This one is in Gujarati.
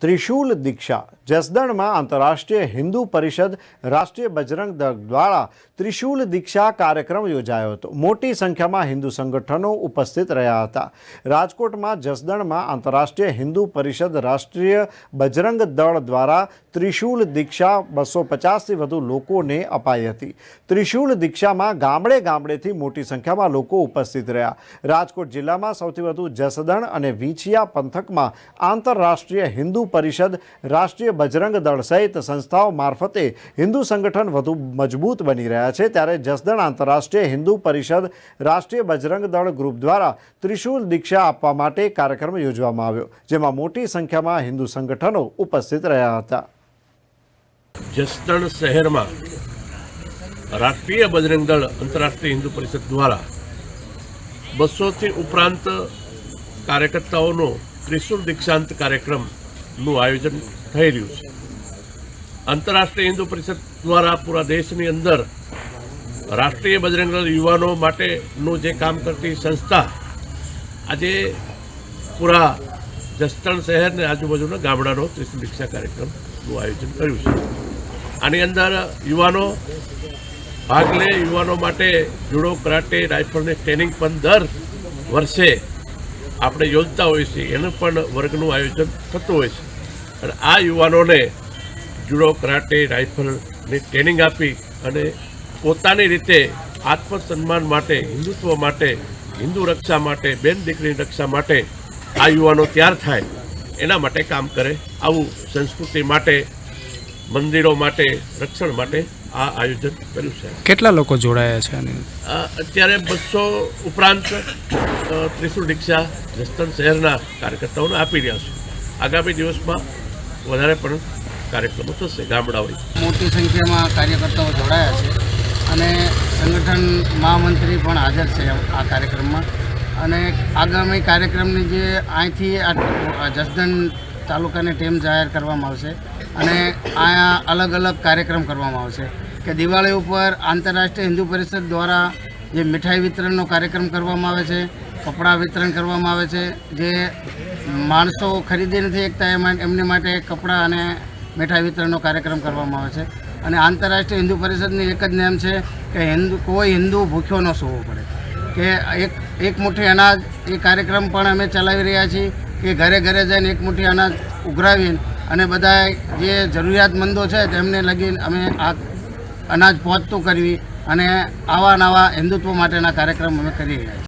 ત્રિશૂલ દીક્ષા. જસદણમાં આંતરરાષ્ટ્રીય હિન્દુ પરિષદ, રાષ્ટ્રીય બજરંગ દળ દ્વારા ત્રિશૂલ દીક્ષા કાર્યક્રમ યોજાયો હતો. મોટી સંખ્યામાં હિન્દુ સંગઠનો ઉપસ્થિત રહ્યા હતા. રાજકોટમાં જસદણમાં આંતરરાષ્ટ્રીય હિન્દુ પરિષદ, રાષ્ટ્રીય બજરંગ દળ દ્વારા ત્રિશૂલ દીક્ષા બસો પચાસથી વધુ લોકોને અપાઈ હતી. ત્રિશૂલ દીક્ષામાં ગામડે ગામડેથી મોટી સંખ્યામાં લોકો ઉપસ્થિત રહ્યા. રાજકોટ જિલ્લામાં સૌથી વધુ જસદણ અને વીંછિયા પંથકમાં આંતરરાષ્ટ્રીય હિન્દુ પરિષદ, રાષ્ટ્રીય બજરંગ દળ સહિત સંસ્થાઓ મારફતે હિન્દુ સંગઠન વધુ મજબૂત બની રહ્યા છે. ત્યારે જસદણ આંતરરાષ્ટ્રીય હિન્દુ પરિષદ રાષ્ટ્રીય બજરંગ દળ ગ્રુપ દ્વારા ત્રિશુલ દીક્ષા આપવા માટે કાર્યક્રમ યોજવામાં આવ્યો, જેમાં મોટી સંખ્યામાં હિન્દુ સંગઠનો ઉપસ્થિત રહ્યા હતા. જસદણ શહેરમાં રાષ્ટ્રીય બજરંગ દળ આંતરરાષ્ટ્રીય હિન્દુ પરિષદ દ્વારા બસોથી ઉપરાંત કાર્યકર્તાઓનો ત્રિશુલ દીક્ષાંત કાર્યક્રમનું આયોજન થઈ રહ્યું છે. આંતરરાષ્ટ્રીય હિન્દુ પરિષદ દ્વારા પૂરા દેશની અંદર રાષ્ટ્રીય બજરંગ યુવાનો માટેનું જે કામ કરતી સંસ્થા આજે પૂરા જસદણ શહેર અને આજુબાજુના ગામડાનો દીક્ષા કાર્યક્રમનું આયોજન કર્યું છે. આની અંદર યુવાનો ભાગ લે, યુવાનો માટે જુડો, કરાટે રાઇફલની ટ્રેનિંગ પણ દર વર્ષે આપણે યોજતા હોઈએ છીએ. એનું પણ વર્ગનું આયોજન થતું હોય છે. અને આ યુવાનોને જુડો કરાટે રાઇફલની ટ્રેનિંગ આપી અને પોતાની રીતે આત્મસન્માન માટે હિન્દુત્વ માટે હિન્દુ રક્ષા માટે બેન દીકરીની રક્ષા માટે આ યુવાનો તૈયાર થાય. એના માટે કામ કરે. આવું સંસ્કૃતિ માટે મંદિરો માટે રક્ષણ માટે આ આયોજન કર્યું છે. કેટલા લોકો જોડાયા છે અત્યારે બસો ઉપરાંત ત્રિશુલ દીક્ષા જસદણ શહેરના કાર્યકર્તાઓને આપી રહ્યા છે. આગામી દિવસમાં વધારે પણ કાર્યક્રમો થશે ગામડાઓએ મોટી સંખ્યામાં કાર્યકર્તાઓ જોડાયા છે અને સંગઠન મહામંત્રી પણ હાજર છે આ કાર્યક્રમમાં. અને આગામી કાર્યક્રમની જે અહીંથી આ જસદન તાલુકાની ટીમ જાહેર કરવામાં આવશે અને અહીંયા અલગ અલગ કાર્યક્રમ કરવામાં આવશે કે દિવાળી ઉપર આંતરરાષ્ટ્રીય હિન્દુ પરિષદ દ્વારા જે મીઠાઈ વિતરણનો કાર્યક્રમ કરવામાં આવે છે કપડાં વિતરણ કરવામાં આવે છે, જે માણસો ખરીદી નથી એકતા એમાં, એમની માટે કપડાં અને મીઠાઈ વિતરણનો કાર્યક્રમ કરવામાં આવે છે. અને આંતરરાષ્ટ્રીય હિન્દુ પરિષદની એક જ નિયમ છે કે હિન્દુ, કોઈ હિન્દુ ભૂખ્યો ન સૂવો પડે. કે એક એક મુઠ્ઠી અનાજ, એ કાર્યક્રમ પણ અમે ચલાવી રહ્યા છીએ કે ઘરે ઘરે જઈને એક મુઠ્ઠી અનાજ ઉઘરાવીને અને બધા જે જરૂરિયાતમંદો છે તેમને લગીને અમે આ અનાજ પહોંચતું કરવી અને આવા નવા હિન્દુત્વ માટેના કાર્યક્રમ અમે કરી રહ્યા છીએ.